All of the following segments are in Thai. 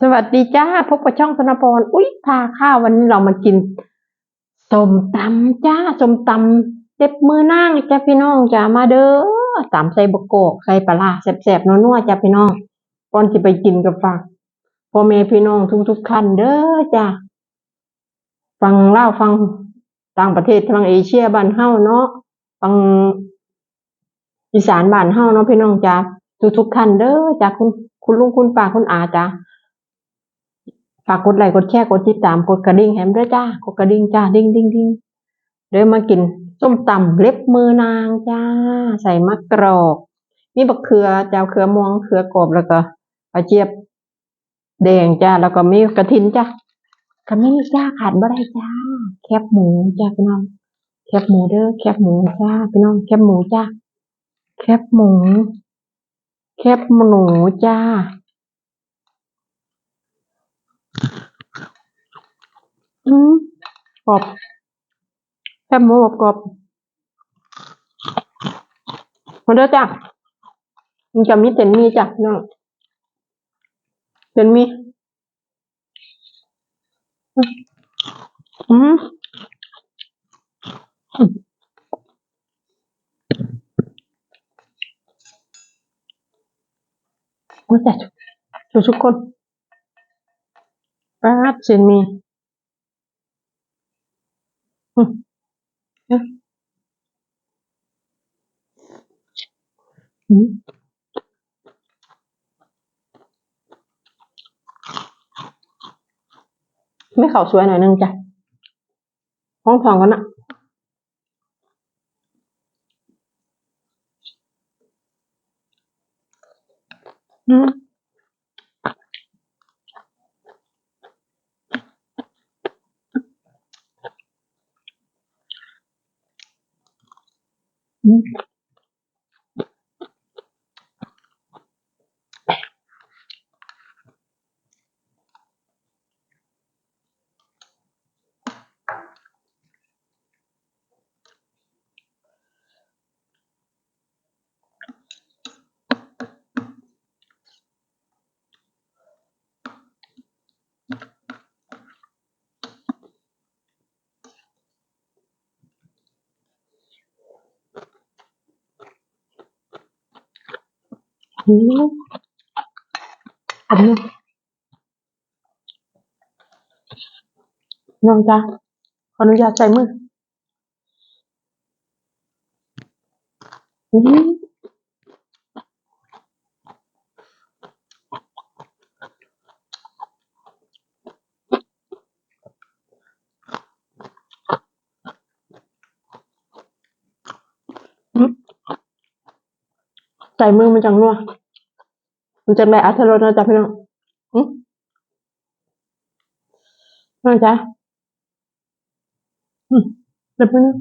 สวัสดีจ้าพบกับช่องธนพรอุ๊ยพาข้าววันนี้เรามากินส้มตำจ้าส้มตำเจ็บมือนางจ้าพี่น้องจ้ามาเด้อตำใส่บกโกกใส่ปลาร้าแสบๆนัวๆจ้าพี่น้องก่อนจะไปกินกับฝากพ่อแม่พี่น้องทุกๆท่านเด้อจ้าฟังเล่าฟังต่างประเทศฟังเอเชียบ้านเฮาเนาะฟังอีสานบ้านเฮาเนาะพี่น้องจ้าทุกๆท่านเด้อจ้าคุณคุณลุงคุณป้าคุณอาจ้า ฝากกดไลค์กดแชร์กดติดตามกดกระดิ่งแฮมด้วยจ้ากดกระดิ่งจ้าดิ่งดิ่งดิ่งเดี๋ยวมากินส้มตำเล็บมือนางจ้า ใส่มะกรอกมีบักเขือเจ้าเขือม่วงเขือกรอบแล้วก็กระเจี๊ยบแดงจ้าแล้วก็มีกระถินจ้าขมิ้นจ้าขาดบ่ได้จ้า แคบหมูจ้าพี่น้อง แคบหมูเด้อแคบหมูจ้าพี่น้องแคบหมูจ้าแคบหมู แคบหมูจ้า อืมกรอบแคบหมูกรอบมาเด้อจ้ะมันจะมีเต็นมีจ้ะน้องเต็นมี อืมอืมโอ้ยจ้ะทุกทุกคนป้าเส้นมี อืมไม่เขาสวยหน่อยนึงจ้ะห้องทองกันนะอืม อื มอืมอันนี้น้องจ้ะขออนุญาตใส่มืออืมอืม ใส่มือมันจังนัวมันจะแบบอัตรสนะจ๊ะพี่น้องอืมน้าจ๊ะอืมเดี๋ยวพี่น้อง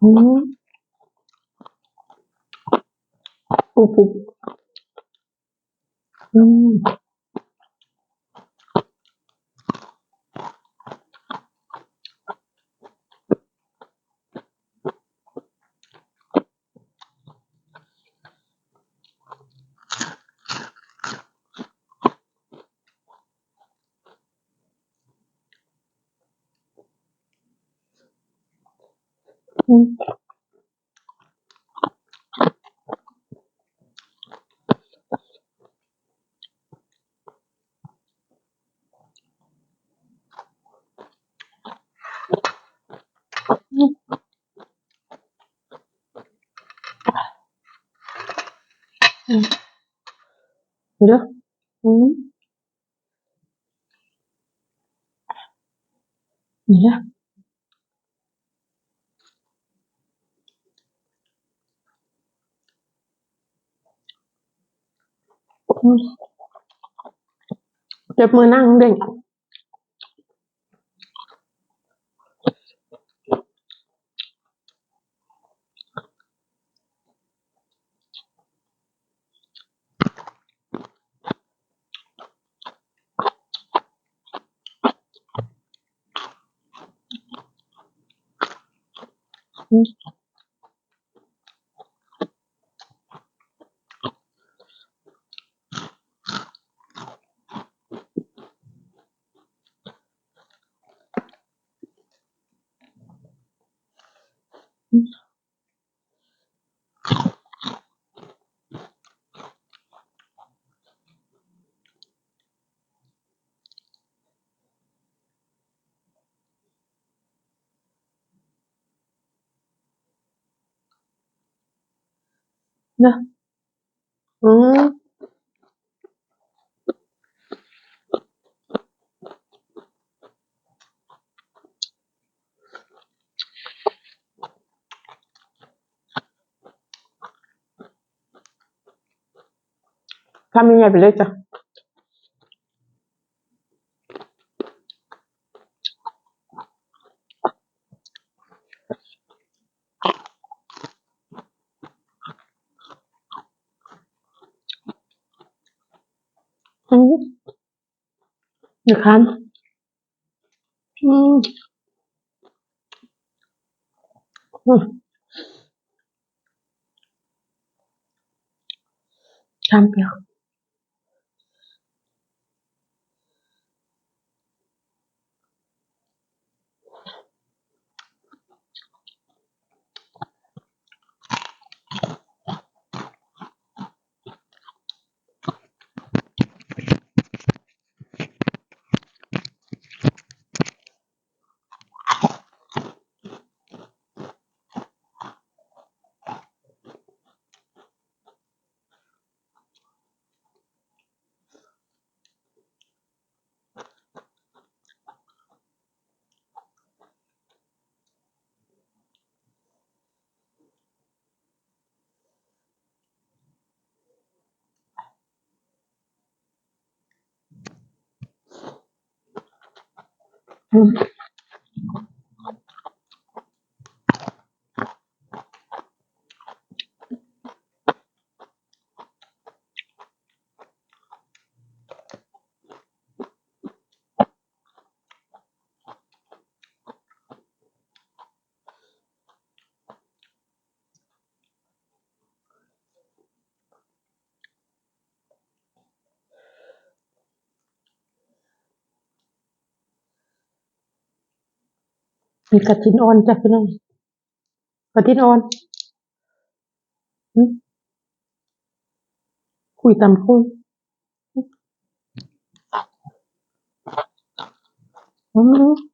อืมอุบอุบอืม อืมอืมเดี๋ยว เดี๋ยวอืมเจ็บมือนั่งเด้งอื 那嗯。 ทำยังไงไปเลยจ้ะอืมดูคันอืมอืมชามเปรี้ย Mm-hmm. มีกระถินอ่อนจ้ะพี่น้องกระถินอ่อนอืมคุยตำคุ้งอืมมะกอกก็กรอบจ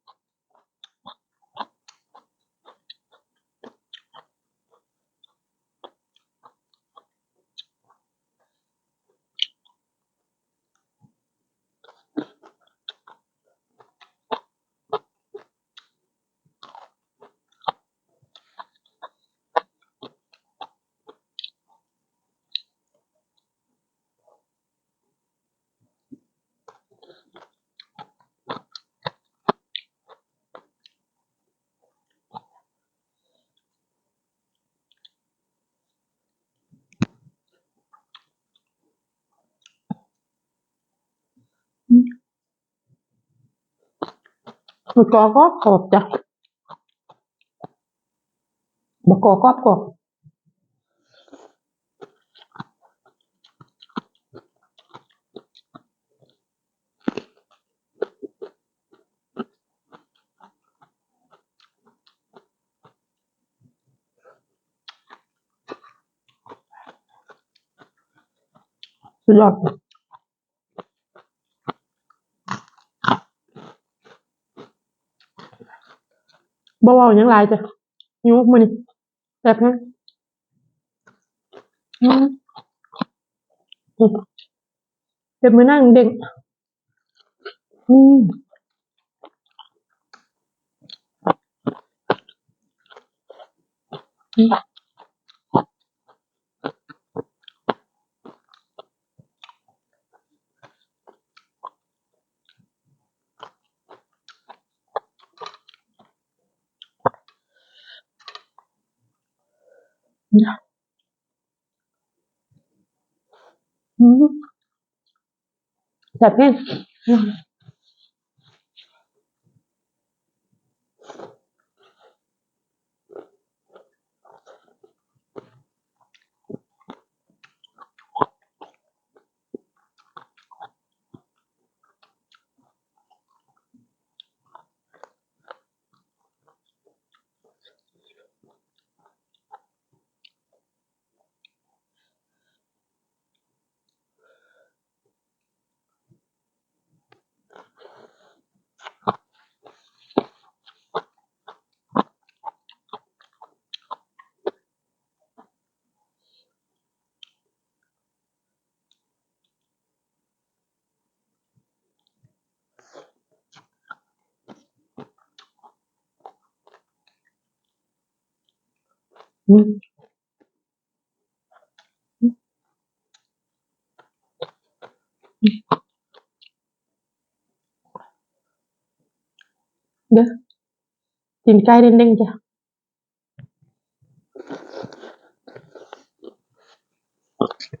้ะมะกอกก็กรอ บสุดยอดบ่เว้าหยังลายจ้ะยุ้งมือนี่แบบแฮงอืมอืมเด็กมือนั่งเด็กอืมอืม แซ่บแฮงอืม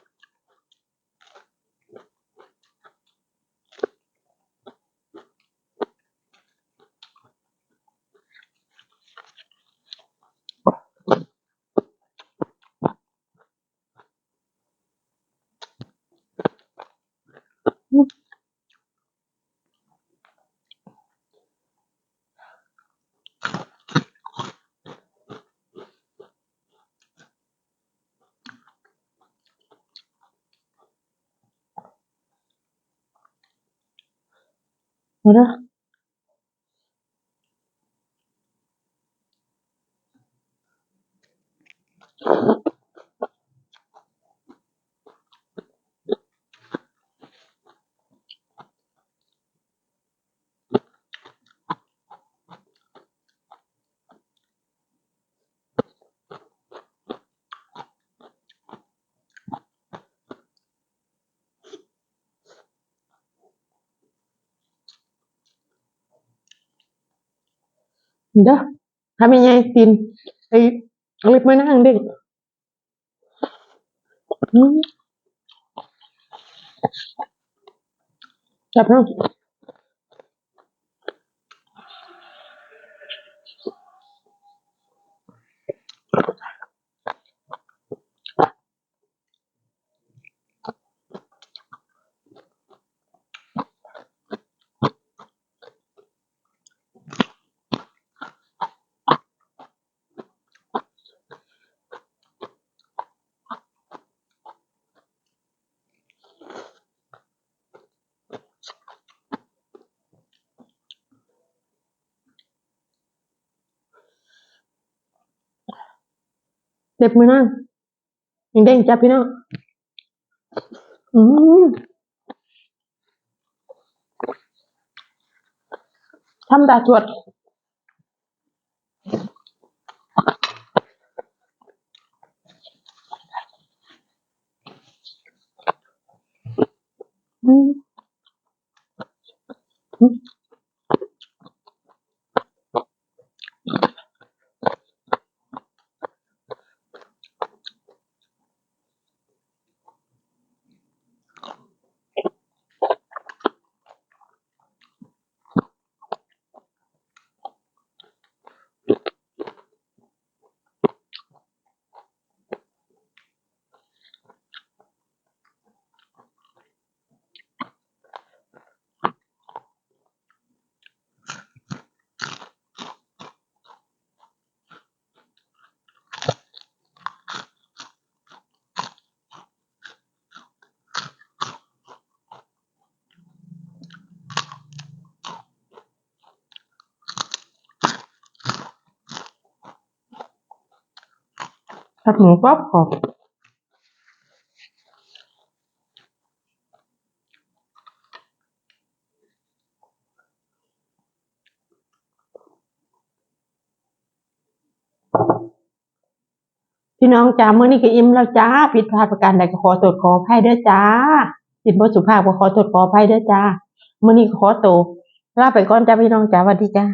อืม เด้อทำยังไงกินไอ้เล็บมือนั่งเด้งอืมจับเนาะ เล็บมือนั่งยังเด้งจับพี่น้องอืมทำตาสวดอืม ผัดหมูกรอบกรอบพี่น้องจ้าเมื้อนี้ก็อิ่มแล้วจ้าผิดพลาดประการใดก็ขอโทษขออภัยเด้อจ้าผิดบ่สุภาพก็ขอโทษขออภัยเด้อจ้าเมื้อนี้ขอตัวลาไปก่อนจ้าพี่น้องจ้าสวัสดีจ้า